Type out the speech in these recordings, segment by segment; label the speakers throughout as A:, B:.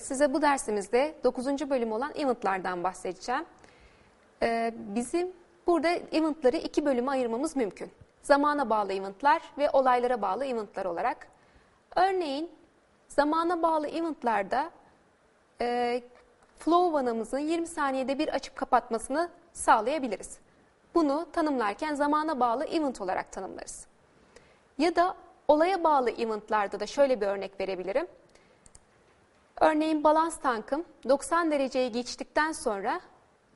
A: Size bu dersimizde 9. bölüm olan eventlardan bahsedeceğim. Ee, bizim burada eventları iki bölüme ayırmamız mümkün. Zamana bağlı eventlar ve olaylara bağlı eventlar olarak. Örneğin zamana bağlı eventlarda e, flow vanamızın 20 saniyede bir açıp kapatmasını sağlayabiliriz. Bunu tanımlarken zamana bağlı event olarak tanımlarız. Ya da olaya bağlı eventlarda da şöyle bir örnek verebilirim. Örneğin balans tankım 90 dereceyi geçtikten sonra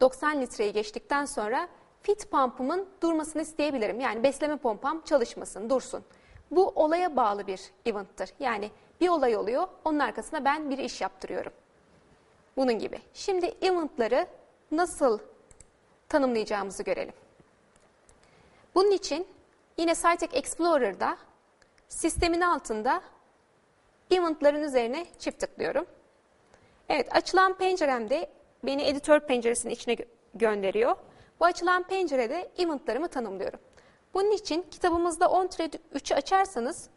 A: 90 litreyi geçtikten sonra fit pump'ımın durmasını isteyebilirim. Yani besleme pompam çalışmasın, dursun. Bu olaya bağlı bir event'tır. Yani bir olay oluyor, onun arkasına ben bir iş yaptırıyorum. Bunun gibi. Şimdi event'ları nasıl tanımlayacağımızı görelim. Bunun için yine Cytek Explorer'da sistemin altında event'ların üzerine çift tıklıyorum. Evet, açılan penceremde beni editör penceresinin içine gö gönderiyor. Bu açılan pencerede event'larımı tanımlıyorum. Bunun için kitabımızda 10-3'ü açarsanız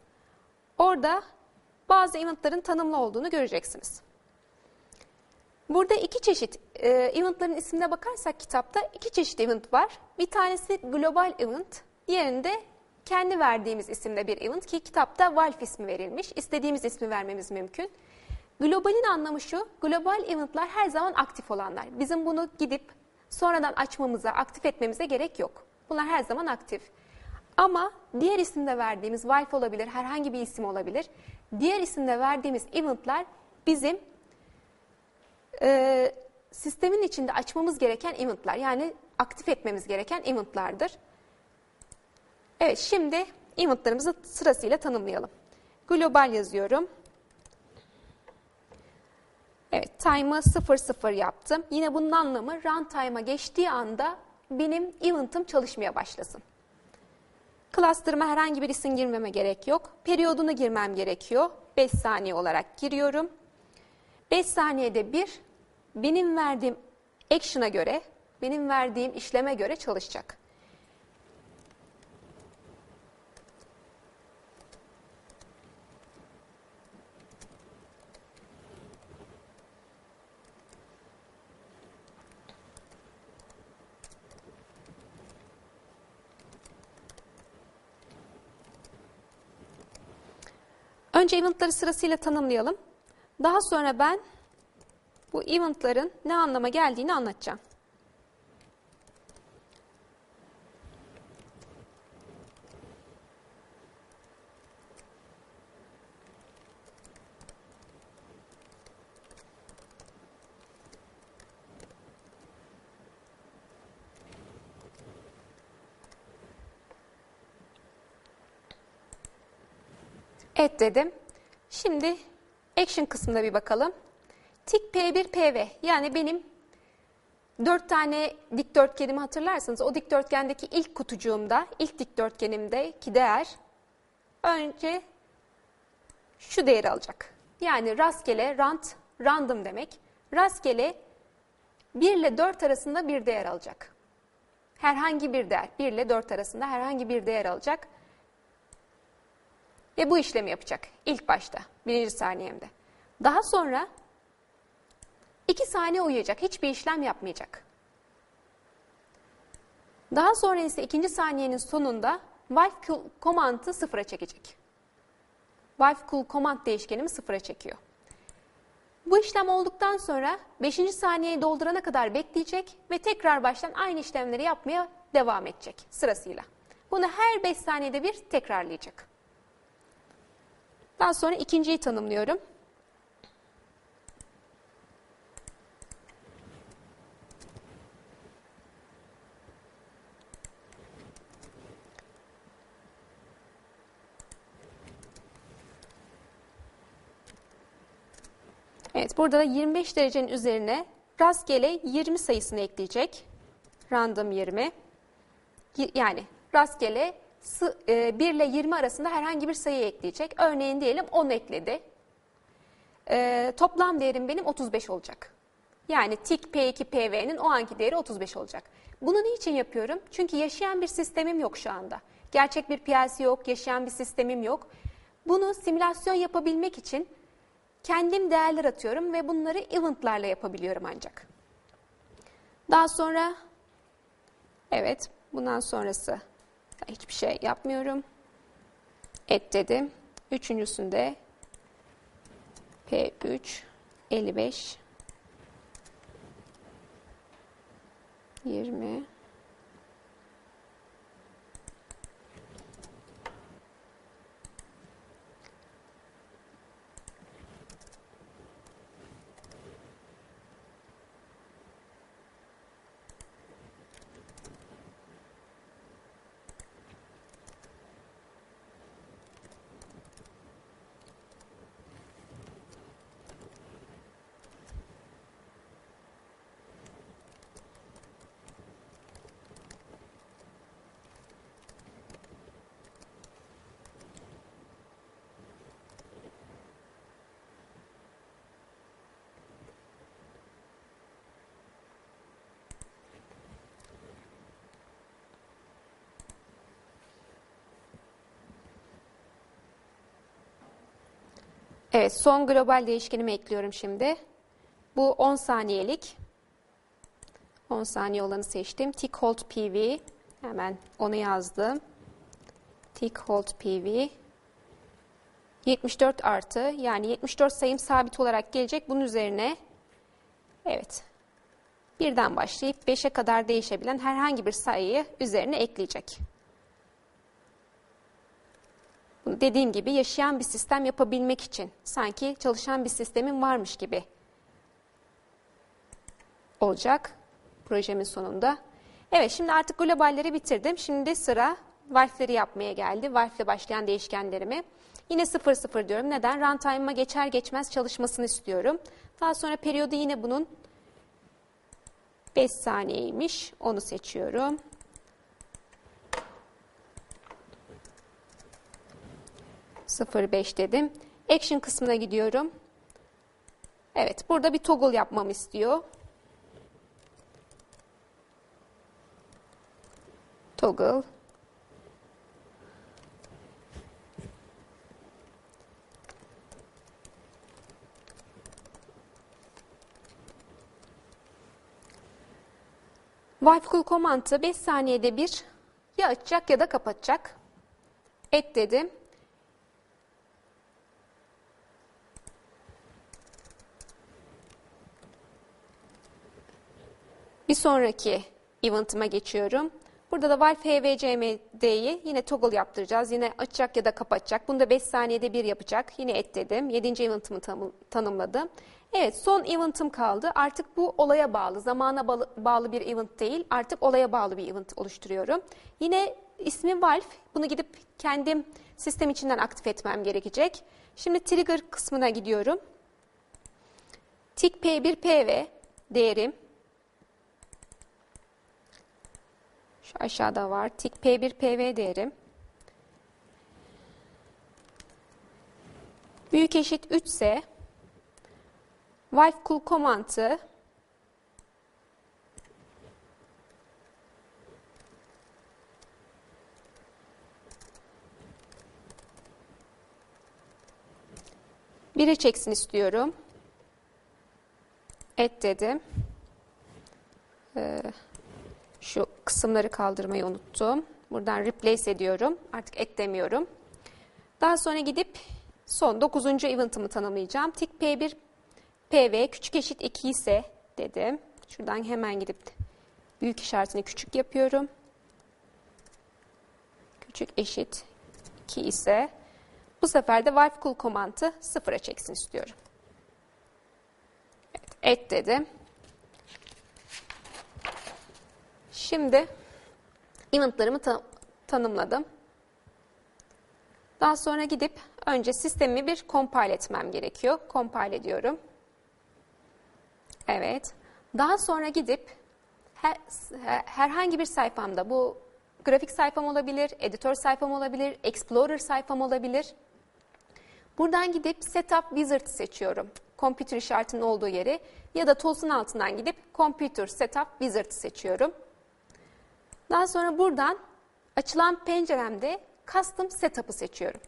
A: orada bazı event'ların tanımlı olduğunu göreceksiniz. Burada iki çeşit e, event'ların ismine bakarsak kitapta iki çeşit event var. Bir tanesi global event, diğerinde kendi verdiğimiz isimde bir event ki kitapta Valve ismi verilmiş. İstediğimiz ismi vermemiz mümkün. Globalin anlamı şu, global eventlar her zaman aktif olanlar. Bizim bunu gidip sonradan açmamıza, aktif etmemize gerek yok. Bunlar her zaman aktif. Ama diğer isimde verdiğimiz Valve olabilir, herhangi bir isim olabilir. Diğer isimde verdiğimiz eventlar bizim e, sistemin içinde açmamız gereken eventlar. Yani aktif etmemiz gereken eventlardır. Evet, şimdi eventlarımızı sırasıyla tanımlayalım. Global yazıyorum. Evet, time'ı 00 yaptım. Yine bunun anlamı runtime'a geçtiği anda benim event'ım çalışmaya başlasın. Cluster'ıma herhangi bir isim girmeme gerek yok. Periyodunu girmem gerekiyor. 5 saniye olarak giriyorum. 5 saniyede bir benim verdiğim action'a göre, benim verdiğim işleme göre çalışacak. Önce eventları sırasıyla tanımlayalım. Daha sonra ben bu eventların ne anlama geldiğini anlatacağım. Evet dedim. Şimdi action kısmına bir bakalım. Tik P1 PV yani benim dört tane dikdörtgenimi hatırlarsanız o dikdörtgendeki ilk kutucuğumda, ilk dikdörtgenimdeki değer önce şu değeri alacak. Yani rastgele, rant, random demek. Rastgele 1 ile 4 arasında bir değer alacak. Herhangi bir değer, 1 ile 4 arasında herhangi bir değer alacak. Ve bu işlemi yapacak ilk başta, birinci saniyemde. Daha sonra iki saniye uyuyacak, hiçbir işlem yapmayacak. Daha sonra ise ikinci saniyenin sonunda while command'ı sıfıra çekecek. While cool command değişkenimi sıfıra çekiyor. Bu işlem olduktan sonra 5. saniyeyi doldurana kadar bekleyecek ve tekrar baştan aynı işlemleri yapmaya devam edecek sırasıyla. Bunu her 5 saniyede bir tekrarlayacak. Daha sonra ikinciyi tanımlıyorum. Evet, burada da 25 derecenin üzerine rastgele 20 sayısını ekleyecek. Random 20. Yani rastgele 1 e, ile 20 arasında herhangi bir sayı ekleyecek. Örneğin diyelim 10 ekledi. E, toplam değerim benim 35 olacak. Yani tik P2 PV'nin o anki değeri 35 olacak. Bunu niçin yapıyorum? Çünkü yaşayan bir sistemim yok şu anda. Gerçek bir PLC yok, yaşayan bir sistemim yok. Bunu simülasyon yapabilmek için kendim değerler atıyorum ve bunları eventlarla yapabiliyorum ancak. Daha sonra evet bundan sonrası hiçbir şey yapmıyorum. Et dedim. Üçüncüsünde P3 55 20 Evet, son global değişkenimi ekliyorum şimdi. Bu 10 saniyelik. 10 saniye olanı seçtim. Tick hold PV. Hemen onu yazdım. Tick hold PV. 74 artı yani 74 sayım sabit olarak gelecek. Bunun üzerine evet birden başlayıp 5'e kadar değişebilen herhangi bir sayıyı üzerine ekleyecek. Dediğim gibi yaşayan bir sistem yapabilmek için sanki çalışan bir sistemin varmış gibi olacak projemin sonunda. Evet şimdi artık globalleri bitirdim. Şimdi sıra valfleri yapmaya geldi. Valf ile başlayan değişkenlerimi. Yine 0 0 diyorum. Neden? Runtime'a geçer geçmez çalışmasını istiyorum. Daha sonra periyodu yine bunun 5 saniyeymiş. Onu seçiyorum. 0.5 dedim. Action kısmına gidiyorum. Evet, burada bir toggle yapmamı istiyor. Toggle. Wipe cool komantı 5 saniyede bir ya açacak ya da kapatacak. Et dedim. Bir sonraki event'ıma geçiyorum. Burada da Valve HVCMD'yi yine toggle yaptıracağız. Yine açacak ya da kapatacak. Bunu da 5 saniyede bir yapacak. Yine et dedim. 7. event'ımı tanımladım. Evet son event'ım kaldı. Artık bu olaya bağlı, zamana bağlı bir event değil. Artık olaya bağlı bir event oluşturuyorum. Yine ismi Valve. Bunu gidip kendim sistem içinden aktif etmem gerekecek. Şimdi trigger kısmına gidiyorum. Tick P1 PV değerim Şu aşağıda var. Tik P1 PV değerim. Büyük eşit 3 ise wife cool komantı bire çeksin istiyorum. Et dedim. Ee, şu kısımları kaldırmayı unuttum. Buradan replace ediyorum. Artık eklemiyorum. Daha sonra gidip son 9. event'ımı tanımlayacağım. Tik P1 PV küçük eşit 2 ise dedim. Şuradan hemen gidip büyük işaretini küçük yapıyorum. Küçük eşit 2 ise bu sefer de wipe cool komantı sıfıra çeksin istiyorum. Evet, et dedim. Şimdi eventlarımı ta tanımladım. Daha sonra gidip önce sistemi bir compile etmem gerekiyor. Compile ediyorum. Evet. Daha sonra gidip her, herhangi bir sayfamda bu grafik sayfam olabilir, editör sayfam olabilir, explorer sayfam olabilir. Buradan gidip setup wizard seçiyorum. Computer işaretinin olduğu yeri ya da tools'un altından gidip computer setup wizard seçiyorum. Daha sonra buradan açılan penceremde Custom Setup'ı seçiyorum.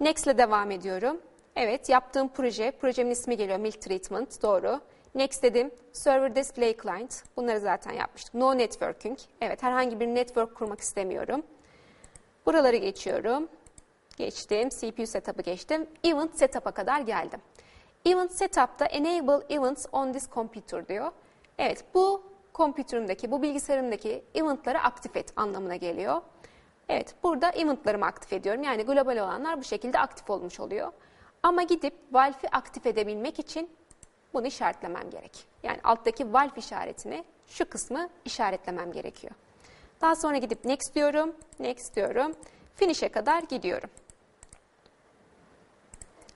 A: Next ile devam ediyorum. Evet, yaptığım proje, projemin ismi geliyor Milk Treatment, doğru. Next dedim, Server Display Client, bunları zaten yapmıştık. No Networking, evet herhangi bir network kurmak istemiyorum. Buraları geçiyorum. Geçtim, CPU setup'ı geçtim. Event setup'a kadar geldim. Event setup'ta enable events on this computer diyor. Evet, bu computer'ımdaki, bu bilgisayarımdaki event'ları aktif et anlamına geliyor. Evet, burada event'larımı aktif ediyorum. Yani global olanlar bu şekilde aktif olmuş oluyor. Ama gidip Valve'i aktif edebilmek için bunu işaretlemem gerek. Yani alttaki Valve işaretini, şu kısmı işaretlemem gerekiyor. Daha sonra gidip next diyorum, next diyorum. Finish'e kadar gidiyorum.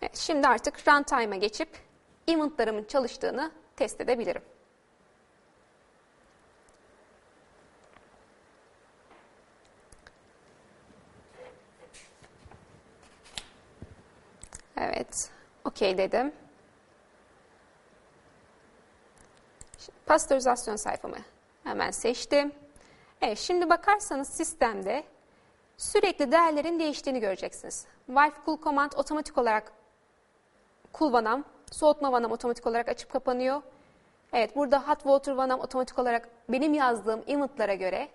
A: Evet, şimdi artık runtime'a geçip event'larımın çalıştığını test edebilirim. Evet, okey dedim. Şimdi sayfamı hemen seçtim. Evet, şimdi bakarsanız sistemde sürekli değerlerin değiştiğini göreceksiniz. Valve Cool Command otomatik olarak cool vanam, soğutma vanam otomatik olarak açıp kapanıyor. Evet, burada hot water vanam otomatik olarak benim yazdığım event'lara göre,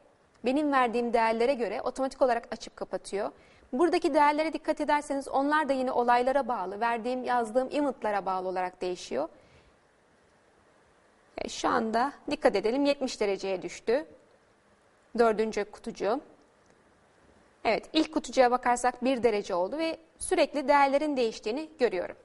A: benim verdiğim değerlere göre otomatik olarak açıp kapatıyor. Buradaki değerlere dikkat ederseniz onlar da yine olaylara bağlı, verdiğim, yazdığım event'lara bağlı olarak değişiyor. E, şu anda dikkat edelim 70 dereceye düştü. Dördüncü kutucuğum. Evet ilk kutucuğa bakarsak 1 derece oldu ve sürekli değerlerin değiştiğini görüyorum.